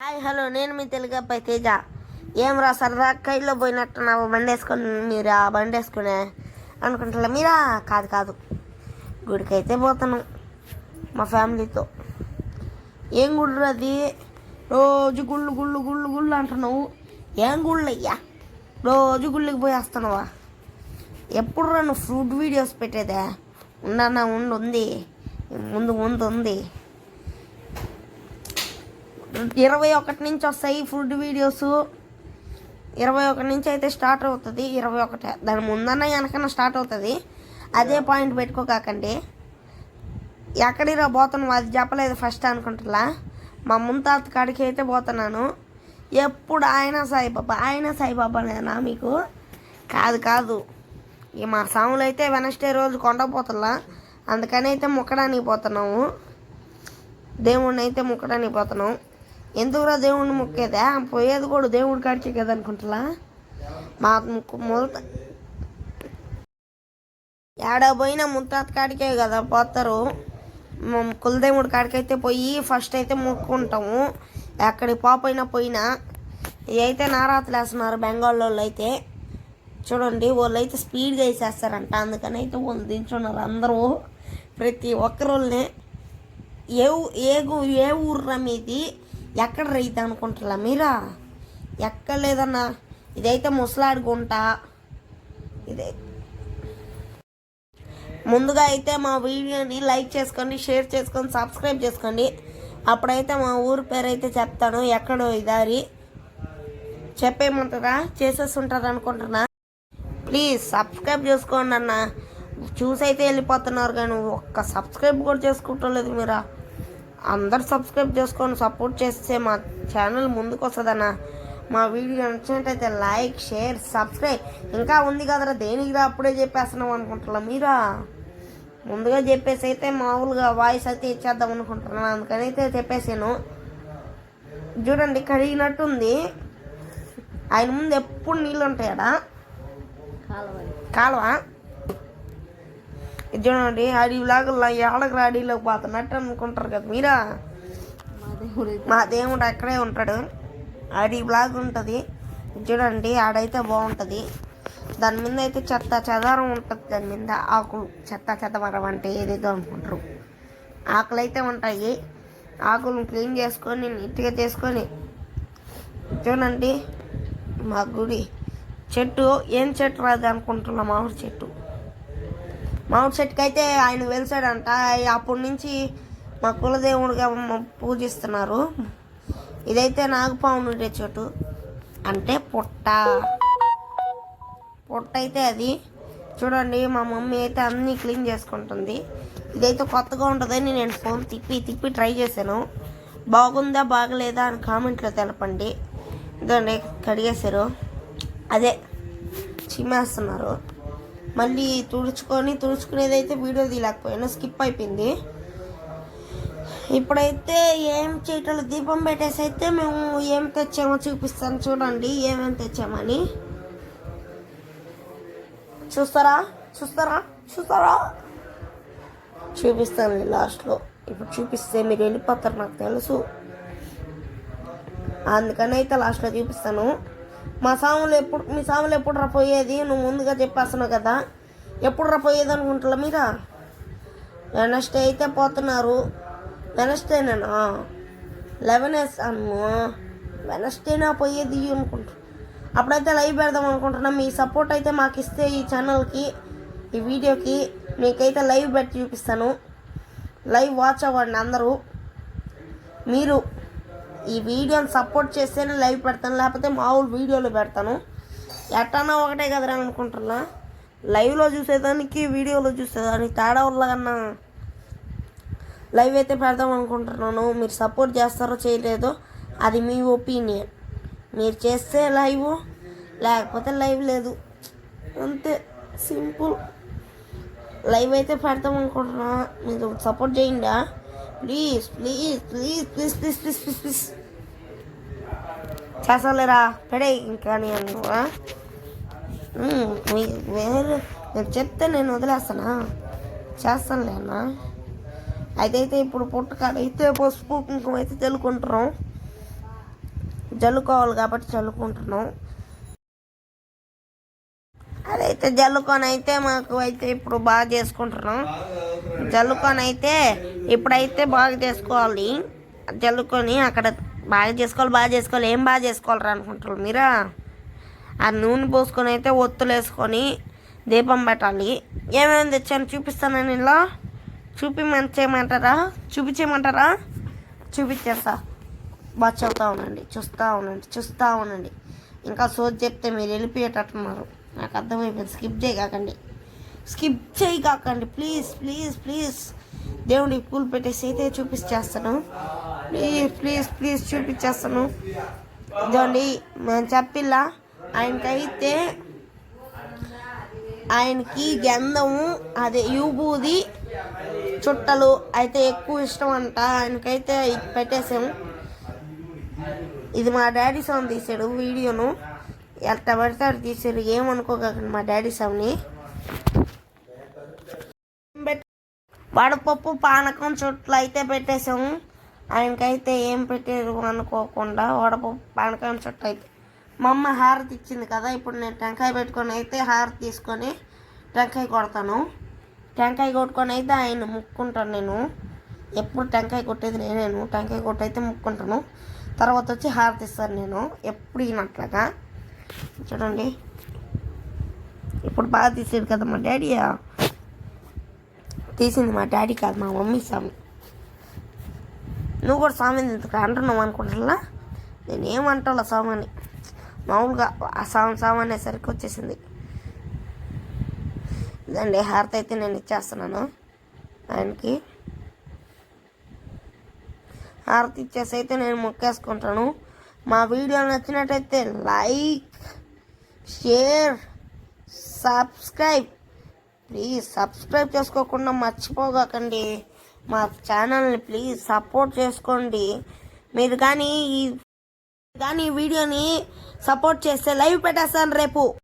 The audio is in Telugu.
హాయ్ హలో నేను మీ తెలుగు అబ్బాయి తేజ. ఏం రా సరదా? కైలో పోయినట్టు నా బండి వేసుకొని మీరు? ఆ బండి వేసుకునే మీరా? కాదు కాదు. గుడికి అయితే పోతాను మా ఫ్యామిలీతో. ఏం గుళ్ళు అది? రోజు గుళ్ళు గుళ్ళు గుళ్ళు గుళ్ళు అంటున్నావు. ఏం గుళ్ళు అయ్యా రోజు గుళ్ళకి పోయి వస్తున్నావా? ఎప్పుడు నువ్వు ఫ్రూట్ వీడియోస్ పెట్టేదే? ఉండనా ఉండు ఉంది ముందు ముందు ఉంది. ఇరవై ఒకటి నుంచి వస్తాయి ఫుడ్ వీడియోస్ ఇరవై ఒకటి నుంచి అయితే స్టార్ట్ అవుతుంది. ఇరవై ఒకటి. దాని ముందన్న వెనకన్నా స్టార్ట్ అవుతుంది. అదే పాయింట్ పెట్టుకోకాకండి. ఎక్కడిరా పోతున్నావు? అది చెప్పలేదు ఫస్ట్ అనుకుంటున్నా. మా ముంతాత కాడికి అయితే పోతున్నాను. ఎప్పుడు ఆయన సాయిబాబా ఆయన సాయిబాబా నేనా మీకు? కాదు కాదు. ఈ మా సాములు అయితే వెనస్డే రోజు కొండపోతున్నా అందుకని అయితే మొక్కడానికి పోతున్నాము. దేవుణ్ణి అయితే మొక్కడానికి పోతున్నాం ఎందుకురా దేవుడిని మొక్కేదా? పోయేది కూడా దేవుడి కాడికే కదా అనుకుంటలా? మా ముక్కు మొదట ఏడ పోయినా ముత్తాత కాడికే కదా పోతారు. కులదేవుడి కాడికైతే పోయి ఫస్ట్ అయితే మొక్కుంటాము ఎక్కడికి పోపోయినా పోయినా. అయితే నారాతలు వేస్తున్నారు బెంగాల్ వాళ్ళు అయితే. చూడండి వాళ్ళు అయితే స్పీడ్గా వేసేస్తారంట. అందుకని అయితే వాళ్ళు దించున్నారు అందరూ. ప్రతి ఒక్కరోళ్ళని. ఏ ఏ గు- ఏ ఊర్రా మీది? ఎక్కడ రైతు అనుకుంటారా మీరా? ఎక్కడ లేదన్నా? ఇదైతే ముసలాడి ఇదే. ముందుగా అయితే మా వీడియోని లైక్ చేసుకోండి షేర్ చేసుకొని సబ్స్క్రైబ్ చేసుకోండి. అప్పుడైతే మా ఊరి పేరు అయితే చెప్తాను ఎక్కడో ఈ దారి. చెప్పేయమంటారా చేసేస్తుంటారు అనుకుంటున్నా. ప్లీజ్ సబ్స్క్రైబ్ చేసుకోండి అన్న. చూసి అయితే వెళ్ళిపోతున్నారు కానీ ఒక్క సబ్స్క్రైబ్ కూడా చేసుకుంటలేదు మీరా. అందరు సబ్స్క్రైబ్ చేసుకొని సపోర్ట్ చేస్తే మా ఛానల్ ముందుకు వస్తుందన్న మా వీడియో నచ్చినట్టయితే లైక్ షేర్ సబ్స్క్రైబ్. ఇంకా ఉంది కదరా దేనికిరా అప్పుడే చెప్పేస్తున్నాం అనుకుంటున్నా మీరా? ముందుగా చెప్పేసి అయితే మామూలుగా వాయిస్ అయితే ఇచ్చేద్దాం అనుకుంటున్నాను. అందుకని అయితే చెప్పేసాను. చూడండి కడిగినట్టుంది. ఆయన ముందు ఎప్పుడు నీళ్ళు ఉంటాయడా? కాలువ? చూడండి అడవిలాగా ఏడకు అడవిలోకి పోతున్నట్టు అనుకుంటారు కదా మీరా? మా దేవుడు అక్కడే ఉంటాడు. అడవిలాగా ఉంటుంది. చూడండి ఆడైతే బాగుంటుంది. దాని మీద అయితే చెత్త చెదారం ఉంటుంది. దాని మీద ఆకులు చెత్త చెదవరం అంటే ఏదేదో అనుకుంటారు. ఆకులు అయితే ఉంటాయి. ఆకులను క్లీన్ చేసుకొని నీట్గా చేసుకొని. చూడండి మా గుడి. చెట్టు ఏం చెట్టు రాదు అనుకుంటున్నా మామిడి చెట్టు? మామిడి చెట్టుకి అయితే ఆయన వెలిసాడంట అప్పటి నుంచి మా కులదేవుడిగా పూజిస్తున్నారు. ఇదైతే నాగపాము ఉండే చెట్టు. అంటే పుట్ట. పుట్ట అయితే అది. చూడండి మా మమ్మీ అయితే అన్నీ క్లీన్ చేసుకుంటుంది. ఇదైతే కొత్తగా ఉంటుందని నేను ఫోన్ తిప్పి తిప్పి ట్రై చేశాను. బాగుందా బాగలేదా అని కామెంట్లో తెలపండి. ఇదండి కడిగేశారు. అదే చిమ్మేస్తున్నారు. మళ్ళీ తుడుచుకొని తుడుచుకునేది అయితే వీడియో తీయలేకపోయాను. స్కిప్ అయిపోయింది. ఇప్పుడైతే ఏం చేయటం దీపం పెట్టేసి అయితే మేము ఏం తెచ్చామో చూపిస్తాను. చూడండి ఏమేమి తెచ్చామని. చూస్తారా? చూస్తారా? చూస్తారా? చూపిస్తాను లాస్ట్లో. ఇప్పుడు చూపిస్తే మీరు వెళ్ళిపోతారు నాకు తెలుసు. అందుకని అయితే లాస్ట్లో చూపిస్తాను. మా సాములు ఎప్పుడు మీ సాములు ఎప్పుడు రా పోయేది? నువ్వు ముందుగా చెప్పేస్తున్నావు కదా. ఎప్పుడు రా పోయేది అనుకుంటున్నా మీరా? వెనస్డే అయితే పోతున్నారు. వెనస్డేనేనా లెవెన్ వేస్తాను వెనస్డేనా పోయేది అనుకుంటున్నా అప్పుడైతే లైవ్ పెడదాం అనుకుంటున్నాం. మీ సపోర్ట్ అయితే మాకు ఇస్తే ఈ ఛానల్కి ఈ వీడియోకి మీకైతే లైవ్ పెట్టి చూపిస్తాను. లైవ్ వాచ్ అవ్వండి అందరూ. మీరు ఈ వీడియోని సపోర్ట్ చేస్తేనే లైవ్ పెడతాను లేకపోతే మామూలు వీడియోలో పెడతాను. ఎట్టన్నా ఒకటే కదరా అనుకుంటున్నా. లైవ్లో చూసేదానికి వీడియోలో చూసేదానికి తేడా వల్ల లైవ్ అయితే పెడదాం అనుకుంటున్నాను. మీరు సపోర్ట్ చేస్తారో చేయలేదో అది మీ ఒపీనియన్. మీరు చేస్తే లైవ్ లేకపోతే లైవ్ లేదు. అంతే సింపుల్. లైవ్ అయితే పెడతాం అనుకుంటున్నా. మీరు సపోర్ట్ చేయండి? Please please please please please please please please చేస్తాలేరా పెడే ఇంకా నేను మీ- వేరే నేను చెప్తే నేను వదిలేస్తానా? చేస్తానులేనా? అయితే అయితే ఇప్పుడు పుట్టకాడ అయితే పసుపు కుంకుమ అయితే చల్లుకుంటున్నాం. చల్లుకోవాలి కాబట్టి చల్లుకుంటున్నాం. అదైతే జల్లుకొని అయితే మాకు అయితే ఇప్పుడు బాగా చేసుకుంటున్నాం. జల్లుకొని అయితే ఇప్పుడైతే బాగా చేసుకోవాలి. జల్లుకొని అక్కడ బాగా చేసుకోవాలి బాగా చేసుకోవాలి. ఏం బాగా చేసుకోవాలి అనుకుంటారు మీరా? ఆ నూనె పోసుకొని అయితే ఒత్తులు వేసుకొని దీపం పెట్టాలి. ఏమేమి తెచ్చాను చూపిస్తాను ఇలా చూపిమని చేయమంటారా చూపించేయమంటారా? చూపించేస్తా. బాగా చదువుతా ఉండండి చూస్తూ ఉండండి చూస్తూ ఉండండి. ఇంకా సోది చెప్తే మీరు వెళ్ళిపోయేటట్టున్నారు. నాకు అర్థమైపోయింది. స్కిప్ చేయకండి స్కిప్ చేయకండి ప్లీజ్ ప్లీజ్ ప్లీజ్ దేవుడికి పూలు పెట్టేసి అయితే చూపించేస్తాను. ప్లీజ్ ప్లీజ్ ప్లీజ్ చూపించేస్తాను. ఇదండి మేము చెప్పిల్లా. ఆయనకైతే ఆయనకి గంధము అదే యూబూది చుట్టలు అయితే ఎక్కువ ఇష్టం అంట. ఆయనకైతే ఇది పెట్టేసాము. ఇది మా డాడీ సౌండ్ తీసాడు వీడియోను. ఎంత పడితే అక్కడ తీసారు ఏమనుకోకండి మా డాడీ సౌండ్ని వడపప్పు పానకం చుట్టూ అయితే పెట్టేసాము ఆయనకైతే ఏం పెట్టారు అనుకోకుండా వడపప్పు పానకం చుట్టూ అయితే. మా అమ్మ హారతి ఇచ్చింది కదా ఇప్పుడు నేను టెంకాయ పెట్టుకొని అయితే హారతి తీసుకొని టెంకాయ కొడతాను. టెంకాయ కొట్టుకొని అయితే ఆయన ముక్కుంటాను నేను. ఎప్పుడు టెంకాయ కొట్టేది నేనేను. టెంకాయ కొట్టయితే ముక్కుంటాను. తర్వాత వచ్చి హారతి ఇస్తాను నేను. ఎప్పుడు ఈయనట్లాగా చూడండి. ఇప్పుడు బాగా తీసాడు కదా మా డాడీ. తీసింది మా డాడీ కాదు మా మమ్మీ స్వామి. నువ్వు కూడా స్వామి ఎందుకు అంటున్నావు అనుకుంటున్నా నేను ఏమంటావు స్వామిని మామూలుగా ఆ స్వామి స్వామి అనేసరికి వచ్చేసింది. ఇదండి హారతి అయితే నేను ఇచ్చేస్తున్నాను ఆయనకి. హారతి ఇచ్చేసి అయితే నేను మొక్కేసుకుంటాను. మా వీడియో నచ్చినట్టయితే like share subscribe please subscribe చేసుకోకుండా మర్చిపోగాకండి. మా ఛానల్ని ప్లీజ్ సపోర్ట్ చేసుకోండి. మీరు కానీ ఈ కానీ ఈ వీడియోని సపోర్ట్ చేస్తే లైవ్ పెట్టేస్తాను రేపు.